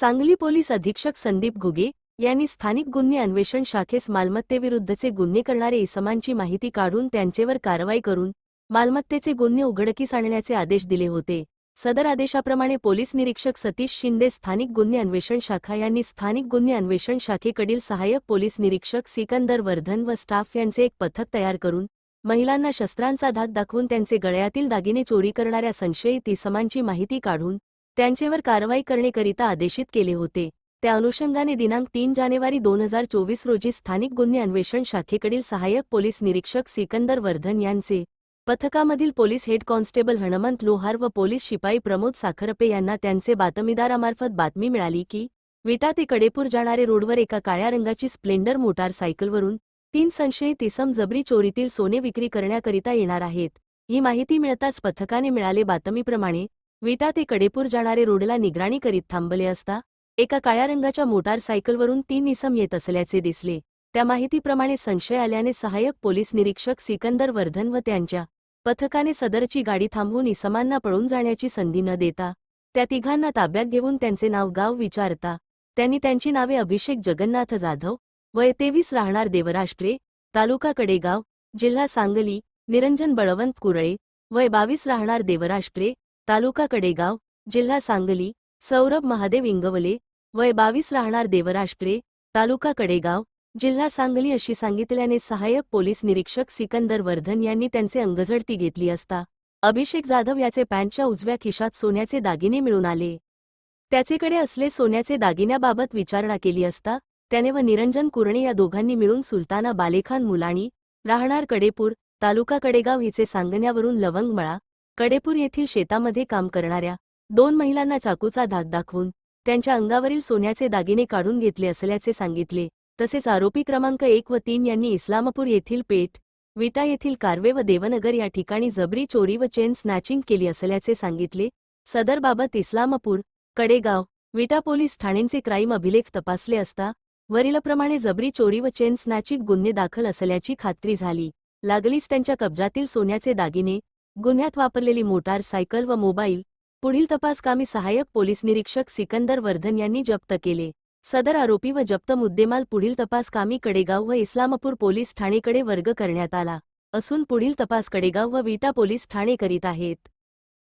Sangli police अधीक्षक संदीप घुगे यांनी स्थानिक गुन्हे अन्वेषण शाखेस मालमत्तेविरुद्धचे गुन्हे करणारे इसमांची माहिती काढून त्यांचेवर कारवाई करून मालमत्तेचे गुन्हे उघडकीस आणण्याचे आदेश दिले होते. सदर आदेशाप्रमाणे पोलीस निरीक्षक सतीश शिंदे स्थानिक गुन्हे अन्वेषण शाखा यांनी स्थानिक गुन्हे अन्वेषण शाखेकडील सहाय्यक पोलीस निरीक्षक सिकंदर वर्धन व स्टाफ यांचे एक पथक तयार करून महिलांना शस्त्रांचा धाक दाखवून त्यांचे गळ्यातील दागिने चोरी करणाऱ्या संशयित इसमांची माहिती काढून त्यांचेवर कारवाई करण्याकरिता आदेशित केले होते. त्या अनुषंगाने दिनांक तीन जानेवारी दोन हजार चोवीस रोजी स्थानिक गुन्हे अन्वेषण शाखेकडील सहाय्यक पोलीस निरीक्षक सिकंदर वर्धन यांचे पथकामधील police head constable Hanmant Lohar व पोलीस शिपाई प्रमोद साखरपे यांना त्यांचे बातमीदारामार्फत बातमी मिळाली की विटा ते कडेपूर जाणारे रोडवर एका काळ्या रंगाची स्प्लेंडर मोटारसायकलवरून तीन संशयित इसम जबरी चोरीतील सोने विक्री करण्याकरिता येणार आहेत. ही माहिती मिळताच पथकाने मिळाले बातमीप्रमाणे विटा ते कडेपूर जाणारे रोडला निगराणी करीत थांबले असता एका काळ्या रंगाच्या मोटारसायकलवरून तीन इसम येत असल्याचे दिसले. त्या माहितीप्रमाणे संशय आल्याने सहाय्यक पोलीस निरीक्षक सिकंदर वर्धन व त्यांच्या पथकाने सदरची गाडी थांबवून इसमांना पळून जाण्याची संधी न देता त्या तिघांना ताब्यात घेऊन त्यांचे नाव गाव विचारता त्यांनी त्यांची नावे अभिषेक जगन्नाथ जाधव वय तेवीस राहणार देवराष्ट्रे तालुका कडेगाव जिल्हा सांगली निरंजन बळवंत कुरळे वय बावीस राहणार देवराष्ट्रे तालुका कडेगाव जिल्हा सांगली सौरभ महादेव इंगवले वय बावीस राहणार देवराष्ट्रे तालुका कडेगाव जिल्हा सांगली अशी सांगितल्याने सहाय्यक पोलीस निरीक्षक सिकंदर वर्धन यांनी त्यांचे अंगझडती घेतली असता अभिषेक जाधव याचे पॅन्टच्या उजव्या खिशात सोन्याचे दागिने मिळून आले. त्याचेकडे असले सोन्याचे दागिन्याबाबत विचारणा केली असता त्याने व निरंजन कुरणे या दोघांनी मिळून सुलताना बालेखान मुलाणी राहणार कडेपूर तालुका कडेगाव हिचे सांगण्यावरून लवंगमळा कडेपूर येथील शेतामध्ये काम करणाऱ्या दोन महिलांना चाकूचा धाक दाखवून त्यांच्या अंगावरील सोन्याचे दागिने काढून घेतले असल्याचे सांगितले. तसेच आरोपी क्रमांक एक व तीन यांनी इस्लामपूर येथील पेठ विटा येथील कार्वे व देवनगर या ठिकाणी जबरी चोरी व चेन स्नॅचिंग केली असल्याचे सांगितले. सदरबाबत इस्लामपूर कडेगाव विटा पोलीस ठाणेंचे क्राईम अभिलेख तपासले असता वरीलप्रमाणे जबरी चोरी व चेन स्नॅचिंग गुन्हे दाखल असल्याची खात्री झाली. लागलीच त्यांच्या कब्जातील सोन्याचे दागिने गुन्ह्यात वापरलेली मोटार सायकल व मोबाईल. पुढील तपासकामी सहाय्यक पोलीस निरीक्षक सिकंदर वर्धन यांनी जप्त केले. सदर आरोपी व जप्त मुद्देमाल पुढील तपासकामी कडेगाव व इस्लामपूर पोलीस ठाणेकडे वर्ग करण्यात आला. असून पुढील तपास कडेगाव व विटा पोलीस ठाणे करीत आहेत.